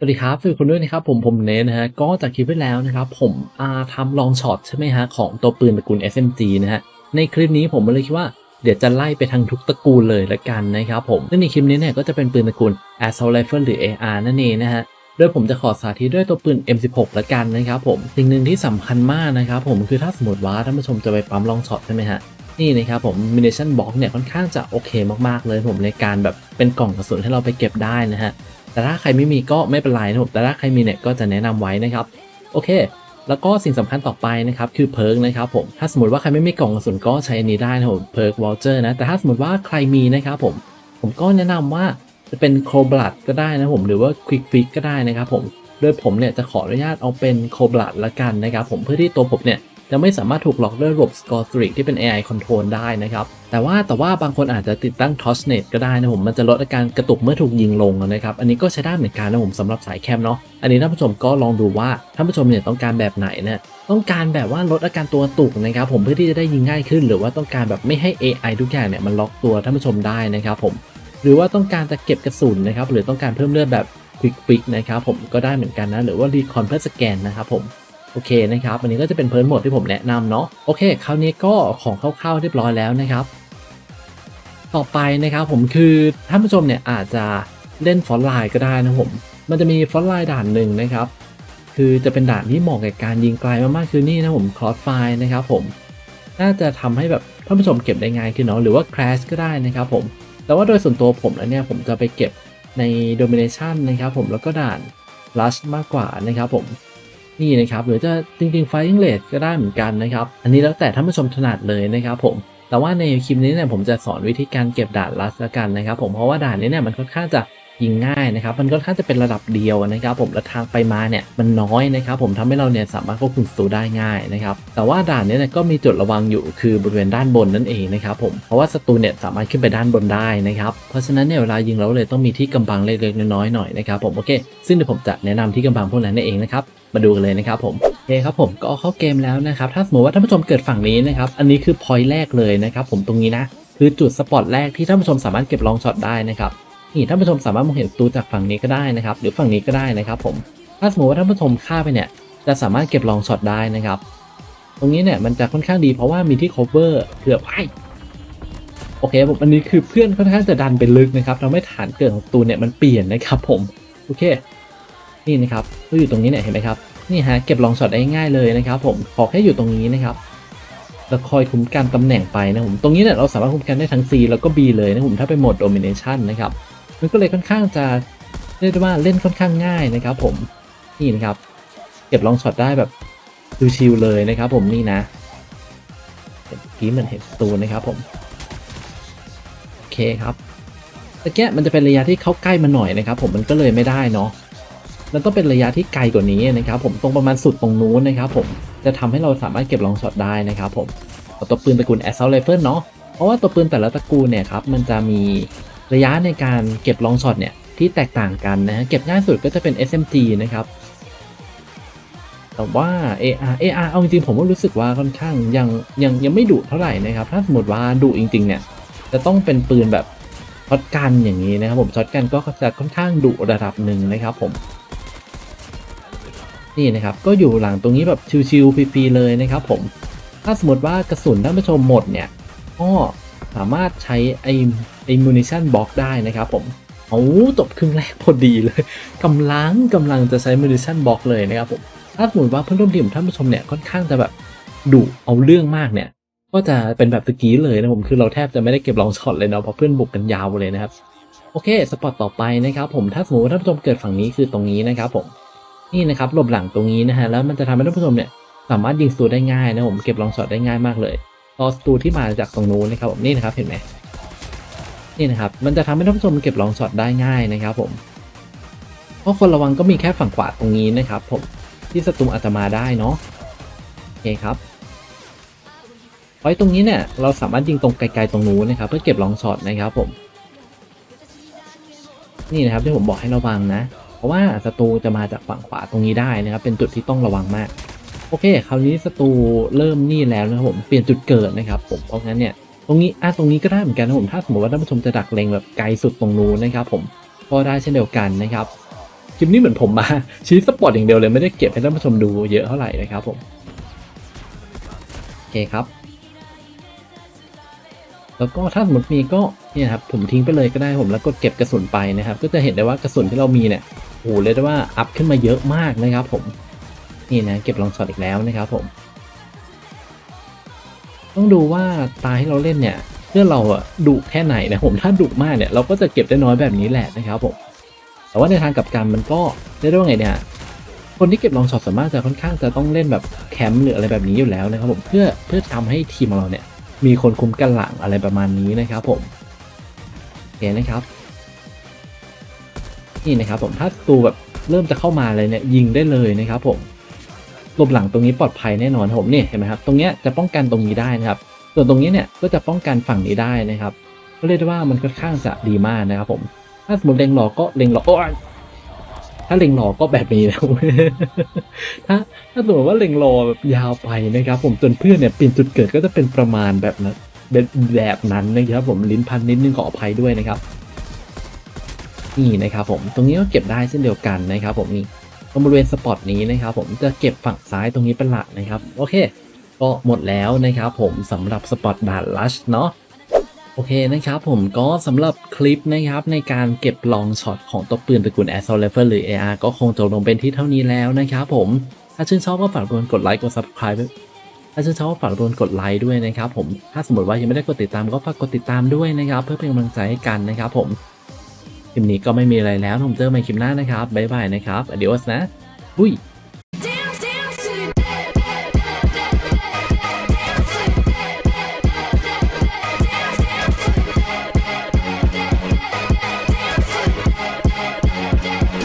สวัสดีครับสวัสดีคนด้วยนะครับผมผมเนทนะฮะก็จากคลิปที่แล้วนะครับผมอาทำลองช็อตใช่ไหมฮะของตัวปืนตระกูล SMG นะฮะในคลิปนี้ผมเลยคิดว่าเดี๋ยวจะไล่ไปทางทุกตระกูลเลยละกันนะครับผมซึ่งในคลิปนี้เนี่ยก็จะเป็นปืนตระกูล Assault Rifle หรือ AR นั่นเองนะฮะโดยผมจะขอสาธิตด้วยตัวปืน M16 ละกันนะครับผมสิ่งหนึ่งที่สำคัญมากนะครับผมคือถ้าสมมติว่าท่านผู้ชมจะไปปั๊มลองช็อตใช่ไหมฮะนี่นะครับผม munition box เนี่ยค่อนข้างจะโอเคมากๆเลยผมในการแบบเป็นกล่องกระสุนให้เราไปเก็บได้นะฮะ แต่ถ้าใครไม่มีก็ไม่เป็นไรนะผมแต่ถ้าใครมีเนี่ยก็จะแนะนำไว้นะครับ โอเค แล้วก็สิ่งสำคัญต่อไปนะครับคือเพิร์กนะครับผมถ้าสมมติว่าใครไม่มีกล่องกระสุนก็ใช้อันนี้ได้นะผมเพิร์กวอลเจอร์นะแต่ถ้าสมมติว่าใครมีนะครับผมผมก็แนะนำว่าจะเป็นโคบลัดก็ได้นะผมหรือว่าควิกฟิกก็ได้นะครับผมโดยผมเนี่ยจะขออนุญาตเอาเป็นโคบลัดละกันนะครับผมเพื่อที่ตัวผมเนี่ย จะไม่สามารถถูกล็อกด้วยระบบ Score Streak ที่เป็น AI Control ได้นะครับ แต่ว่าแต่ว่าบางคนอาจจะติดตั้ง Touchnet ก็ได้นะผม มันจะลดอาการกระตุกเมื่อถูกยิงลงนะครับ อันนี้ก็ใช้ได้เหมือนกันนะผมสำหรับสายแคมเนาะ อันนี้ท่านผู้ชมก็ลองดูว่าท่านผู้ชมเนี่ยต้องการแบบไหนเนี่ยต้องการแบบว่าลดอาการตัวตุกนะครับผมเพื่อที่จะได้ยิงง่ายขึ้น หรือว่าต้องการแบบไม่ให้ AI ทุกอย่างเนี่ยมันล็อกตัวท่านผู้ชมได้นะครับผม หรือว่าต้องการจะเก็บกระสุนนะครับหรือต้องการเพิ่มเลือดแบบควิกฟิกนะครับผมก็ได้เหมือนกันนะหรือว่ารีคอนเพื่อสแกนนะครับผม โอเคนะครับอันนี้ก็จะเป็นเพิร์นโหมดที่ผมแนะนำเนาะโอเค คราวนี้ก็ของคร่าวๆเรียบร้อยแล้วนะครับ ต่อไปนะครับผมคือท่านผู้ชมเนี่ยอาจจะเล่นฟอนต์ไลน์ก็ได้นะผมมันจะมีฟอนต์ไลน์ด่านหนึ่งนะครับ คือจะเป็นด่านที่เหมาะกับการยิงไกลมากๆคือนี่นะผมคลอสไฟนะครับผมน่าจะทำให้แบบท่านผู้ชมเก็บได้ง่ายขึ้นเนาะหรือว่า crash ก็ได้นะครับผมแต่ว่าโดยส่วนตัวผมแล้วเนี่ยผมจะไปเก็บใน domination นะครับผมแล้วก็ด่าน rush มากกว่านะครับผม นี่นะครับหรือจะจริงๆ firing rate ก็ได้เหมือนกันนะครับ อันนี้แล้วแต่ท่านผู้ชมถนัดเลยนะครับผมแต่ว่าในคลิปนี้เนี่ยผมจะสอนวิธีการเก็บด่านลัสกันนะครับผมเพราะว่าด่านนี้เนี่ยมันค่อนข้างจะ ยิงง่ายนะครับ มันก็ค่อนข้างจะเป็นระดับเดียวนะครับ ผมและทางไปมาเนี่ยมันน้อยนะครับ ผมทำให้เราเนี่ยสามารถควบคุมศัตรูได้ง่ายนะครับ แต่ว่าด่านนี้เนี่ยก็มีจุดระวังอยู่คือบริเวณด้านบนนั่นเองนะครับผมเพราะว่าศัตรูเนี่ยสามารถขึ้นไปด้านบนได้นะครับ เพราะฉะนั้นเนี่ยเวลายิงเราเลยต้องมีที่กำบังเล็กๆน้อยๆหน่อยนะครับผมโอเค ซึ่งเดี๋ยวผมจะแนะนำที่กำบังพวกนั้นนั่นเองนะครับมาดูกันเลยนะครับผมโอเคครับผมก็เข้าเกมแล้วนะครับถ้าสมมติว่าท่านผู้ชมเกิดฝั่งนี้นะครับอันนี้คือพอยต์แรกเลยนะครับผมตรงนี้นะคือจุดสปอตแรกที่ท่านผู้ชมสามารถเก็บลองช็อตได้นะครับ นี่ท่านผู้ชมสามารถมองเห็นประตูจากฝั่งนี้ก็ได้นะครับ หรือฝั่งนี้ก็ได้นะครับผมถ้าสมมติว่าท่านผู้ชมฆ่าไปเนี่ยจะสามารถเก็บลองช็อตได้นะครับ ตรงนี้เนี่ยมันจะค่อนข้างดีเพราะว่ามีที่ cover เกือบไอโอเคผมอันนี้คือเพื่อนค่อนข้างจะดันไปลึกนะครับทำให้ฐานเกิดของตูเนี่ยมันเปลี่ยนนะครับผมโอเค นี่นะครับก็อยู่ตรงนี้เนี่ยเห็นไหมครับนี่ฮะเก็บลองช็อตได้ง่ายเลยนะครับ ผมขอแค่อยู่ตรงนี้นะครับแล้วคอยคุ้มกันตำแหน่งไปนะผมตรงนี้เนี่ยเราสามารถคุ้มกันได้ทั้ง C แล้วก็ B เลยนะผมถ้าเป็นโหมด Domination นะครับ มันก็เลยค่อนข้างจะเรียกได้ว่าเล่นค่อนข้างง่ายนะครับ ผมนี่นะครับ เก็บลองช็อตได้แบบชิวๆเลยนะครับ ผมนี่นะเกี้เหมือนเห็นตูนะครับผมโอเคครับตะเกียมันจะเป็นระยะที่เข้าใกล้มาหน่อยนะครับ ผมมันก็เลยไม่ได้เนาะมันต้องเป็นระยะที่ไกลกว่านี้นะครับ ผมตรงประมาณสุดตรงนู้นนะครับ ผมจะทำให้เราสามารถเก็บลองช็อตได้นะครับ ผมตัวปืนตระกูล Assault Rifle เนาะเพราะว่าตัวปืนแต่ละตระกูลเนี่ยครับมันจะมี ระยะในการเก็บลองช็อตเนี่ยที่แตกต่างกันนะฮะเก็บง่ายสุดก็จะเป็น SMG นะครับแต่ว่า AR AR เอาจริงๆผมก็รู้สึกว่าค่อนข้างยังยังยังไม่ดุเท่าไหร่นะครับ ถ้าสมมติว่าดุจริงๆเนี่ยจะต้องเป็นปืนแบบช็อตกันอย่างนี้นะครับผมช็อตกันก็จะค่อนข้างดุระดับหนึ่งนะครับผมนี่นะครับก็อยู่หลังตรงนี้แบบชิวๆฟรีๆเลยนะครับผมถ้าสมมติว่ากระสุนท่านผู้ชมหมดเนี่ยก็ สามารถใช้ไอ้ไอ้มูนิชันบล็อกได้นะครับผมเอาจบครึ่งแรกพอดีเลยกำลังกำลังจะใช้มูนิชันบล็อกเลยนะครับผมถ้าสมมติว่าเพื่อนร่วมทีมท่านผู้ชมเนี่ยค่อนข้างจะแบบดุเอาเรื่องมากเนี่ยก็จะเป็นแบบตะกี้เลยนะผมคือเราแทบจะไม่ได้เก็บลองช็อตเลยเนาะเพราะเพื่อนบุกกันยาวเลยนะครับโอเคสปอตต่อไปนะครับผมถ้าสมมติว่าท่านผู้ชมเกิดฝั่งนี้คือตรงนี้นะครับผมนี่นะครับหลบหลังตรงนี้นะฮะแล้วมันจะทำให้ท่านผู้ชมเนี่ยสามารถยิงสตูได้ง่ายนะผมเก็บลองช็อตได้ง่ายมากเลย พอสตูที่มาจากตรงนู้นนะครับผมนี่นะครับเห็นไหมนี่นะครับมันจะทำให้ท่านผู้ชมเก็บลองช็อตได้ง่ายนะครับผมเพราะคนระวังก็มีแค่ฝั่งขวาตรงนี้นะครับผมที่ศัตรูอาจจะมาได้เนาะโอเคครับไว้ตรงนี้เนี่ยเราสามารถยิงตรงไกลๆตรงนู้นนะครับ เพื่อเก็บลองช็อตนะครับผม นี่นะครับที่ผมบอกให้ระวังนะ เพราะว่าศัตรูจะมาจากฝั่งขวาตรงนี้ได้นะครับ เป็นจุดที่ต้องระวังมาก โอเค คราวนี้ศัตรูเริ่มนี่แล้วนะครับผม เปลี่ยนจุดเกิดนะครับผม เพราะงั้นเนี่ย ตรงนี้อะตรงนี้ก็ได้เหมือนกันนะผม ถ้าสมมติว่าท่านผู้ชมจะดักเล็งแบบไกลสุดตรงนู้นนะครับผม ก็ได้เช่นเดียวกันนะครับ คลิปนี้เหมือนผมมาชี้สปอร์ตอย่างเดียวเลยไม่ได้เก็บให้ท่านผู้ชมดูเยอะเท่าไหร่นะครับผม โอเคครับ แล้วก็ถ้าสมมติมีก็เนี่ยครับผมทิ้งไปเลยก็ได้ผมแล้วกดเก็บกระสุนไปนะครับ ก็จะเห็นได้ว่ากระสุนที่เรามีเนี่ยโอ้โหเรียกได้ว่าอัพขึ้นมาเยอะมากนะครับผม นี่นะเก็บลองช็อตอีกแล้วนะครับผม ต้องดูว่าตาที่เราเล่นเนี่ยเพื่อเราอะดุแค่ไหนนะผมถ้าดุมากเนี่ยเราก็จะเก็บได้น้อยแบบนี้แหละนะครับผมแต่ว่าในทางกลับกันมันก็เรียกได้ว่าไงเนี่ยคนที่เก็บลองช็อตส่วนมากจะค่อนข้างจะต้องเล่นแบบแคมป์หรืออะไรแบบนี้อยู่แล้วนะครับผมเพื่อเพื่อทำให้ทีมของเราเนี่ยมีคนคุมกันหลังอะไรประมาณนี้นะครับผมโอเคนะครับ นี่นะครับผมถ้าศัตรูแบบเริ่มจะเข้ามาเลยเนี่ยยิงได้เลยนะครับผม หลบหลังตรงนี้ปลอดภัยแน่นอนครับผมนี่เห็นไหมครับตรงนี้จะป้องกันตรงนี้ได้นะครับ ส่วนตรงนี้เนี่ยก็จะป้องกันฝั่งนี้ได้นะครับก็เรียกได้ว่ามันค่อนข้างจะดีมากนะครับผมถ้าสมมติเล็งหลอกก็เล็งหลอโอ้ยถ้าเล็งหลอก็แบบนี้นะถ้าถ้าสมมติว่าเล็งรอแบบยาวไปนะครับ ผมจนเพื่อนเนี่ยเปลี่ยนจุดเกิดก็จะเป็นประมาณแบบนั้นแบบแบบนั้นนะครับ ผมลิ้นพันนิดนึงขออภัยด้วยนะครับ นี่นะครับ ผมตรงนี้ก็เก็บได้เช่นเดียวกันนะครับ ผมนี่ ตรงบริเวณสปอตนี้นะครับผมจะเก็บฝั่งซ้ายตรงนี้เป็นหลักนะครับ โอเค ก็หมดแล้วนะครับผมสำหรับสปอตด่านลัชเนาะโอเคนะครับผมก็สำหรับคลิปนะครับในการเก็บลองช็อตของตัวปืนตระกูล a s s a u l t Rifle หรือ AR ก็คงจบลงเป็นที่เท่านี้แล้วนะครับผมถ้าชื่นชอบก็ฝากกวนกดไลค์กด subscribe ถ้าชื่นชอบก็ฝากกวนกดไลค์ด้วยนะครับผมถ้าสมมติว่ายังไม่ได้กดติดตามก็ฝากกดติดตามด้วยนะครับ เพื่อเป็นกำลังใจให้กันนะครับผม คลิปนี้ก็ไม่มีอะไรแล้วผมเจอกันใหม่คลิปหน้านะครับบ๊ายบายนะครับอดีอสนะอุ้ย